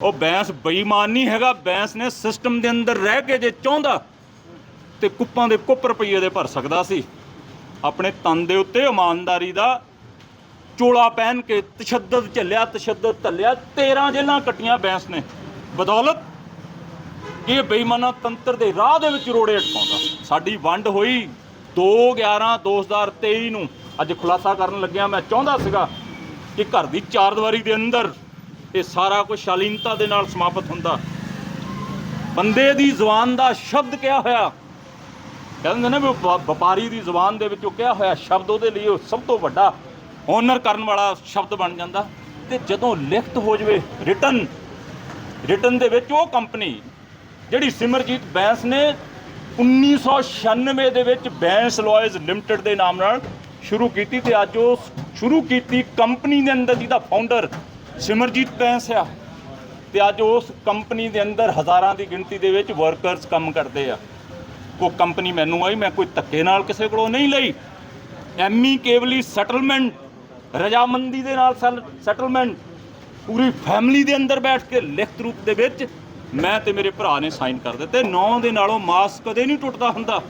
ਉਹ ਬੈਂਸ ਬੇਈਮਾਨ ਨਹੀਂ ਹੈਗਾ, ਬੈਂਸ ਨੇ ਸਿਸਟਮ ਦੇ ਅੰਦਰ ਰਹਿ ਕੇ ਜੇ ਚਾਹੁੰਦਾ ਤੇ ਕੁੱਪਾਂ ਦੇ ਕੁੱਪ ਰੁਪਈਏ ਦੇ ਭਰ ਸਕਦਾ ਸੀ। ਆਪਣੇ ਤਨ ਦੇ ਉੱਤੇ ਇਮਾਨਦਾਰੀ ਦਾ ਚੋਲਾ ਪਹਿਨ ਕੇ ਤਸ਼ੱਦਦ ਝੱਲਿਆ, ਤਸ਼ੱਦਦ ਧੱਲਿਆ 13 ਜੇਲਾਂ ਕੱਟੀਆਂ ਬੈਂਸ ਨੇ। ਬਦੌਲਤ ਇਹ ਬੇਈਮਾਨਾ ਤੰਤਰ ਦੇ ਰਾਹ ਦੇ ਵਿੱਚ ਰੋੜੇ ਅਟਕਾਉਂਦਾ? ਸਾਡੀ ਵੰਡ ਹੋਈ 2 11 2023 ਨੂੰ। ਅੱਜ ਖੁਲਾਸਾ ਕਰਨ ਲੱਗਿਆ ਮੈਂ ਚਾਹੁੰਦਾ ਸੀਗਾ ਕਿ ਘਰ ਦੀ ਚਾਰ ਦੀਵਾਰੀ ਦੇ ਅੰਦਰ ਇਹ ਸਾਰਾ ਕੁਝ ਸ਼ਾਲੀਨਤਾ ਦੇ ਨਾਲ ਸਮਾਪਤ ਹੁੰਦਾ। ਬੰਦੇ ਦੀ ਜ਼ੁਬਾਨ ਦਾ ਸ਼ਬਦ ਕਿਹਾ ਹੋਇਆ? ਕਹਿੰਦੇ ਨੇ ਵੀ ਵਪਾਰੀ ਦੀ ਜ਼ੁਬਾਨ ਦੇ ਵਿੱਚੋਂ ਕਿਹਾ ਹੋਇਆ? ਸ਼ਬਦ ਉਹਦੇ ਲਈ ਉਹ ਸਭ ਤੋਂ ਵੱਡਾ ਓਨਰ ਕਰਨ ਵਾਲਾ ਸ਼ਬਦ ਬਣ ਜਾਂਦਾ। ਤੇ ਜਦੋਂ ਲਿਖਤ ਹੋ ਜਵੇ ਰਿਟਨ ਰਿਟਨ ਦੇ ਵਿੱਚ ਉਹ ਕੰਪਨੀ ਜਿਹੜੀ ਸਿਮਰਜੀਤ ਬੈਂਸ ਨੇ 1996 ਦੇ ਵਿੱਚ ਬੈਂਸ ਲਾਇਜ਼ ਲਿਮਟਿਡ ਦੇ ਨਾਮ ਨਾਲ ਸ਼ੁਰੂ ਕੀਤੀ ਤੇ ਅੱਜ ਉਹ ਸ਼ੁਰੂ ਕੀਤੀ ਕੰਪਨੀ ਦੇ ਅੰਦਰ ਜਿਹਦਾ ਫਾਊਂਡਰ ਸਿਮਰਜੀਤ ਬੈਂਸ ਆ ਤੇ ਅੱਜ ਉਸ ਕੰਪਨੀ ਦੇ ਅੰਦਰ ਹਜ਼ਾਰਾਂ ਦੀ ਗਿਣਤੀ ਦੇ ਵਿੱਚ ਵਰਕਰਸ ਕੰਮ ਕਰਦੇ ਆ। ਉਹ ਕੰਪਨੀ ਮੈਨੂੰ ਆਈ, ਮੈਂ ਕੋਈ ਧੱਕੇ ਨਾਲ ਕਿਸੇ ਕੋਲੋਂ ਨਹੀਂ ਲਈ। ਐਮੀ ਕੇਵਲੀ ਸੈਟਲਮੈਂਟ ਰਜਾਮੰਦੀ ਦੇ ਨਾਲ ਸੈਟਲਮੈਂਟ ਪੂਰੀ ਫੈਮਿਲੀ ਦੇ ਅੰਦਰ ਬੈਠ ਕੇ ਲਿਖਤ ਰੂਪ ਦੇ ਵਿੱਚ ਮੈਂ ਤੇ ਮੇਰੇ ਭਰਾ ਨੇ ਸਾਈਨ ਕਰ ਦਿੱਤੇ। ਨੌ ਦੇ ਨਾਲੋਂ ਮਾਸ ਕਦੇ ਨਹੀਂ ਟੁੱਟਦਾ ਹੁੰਦਾ।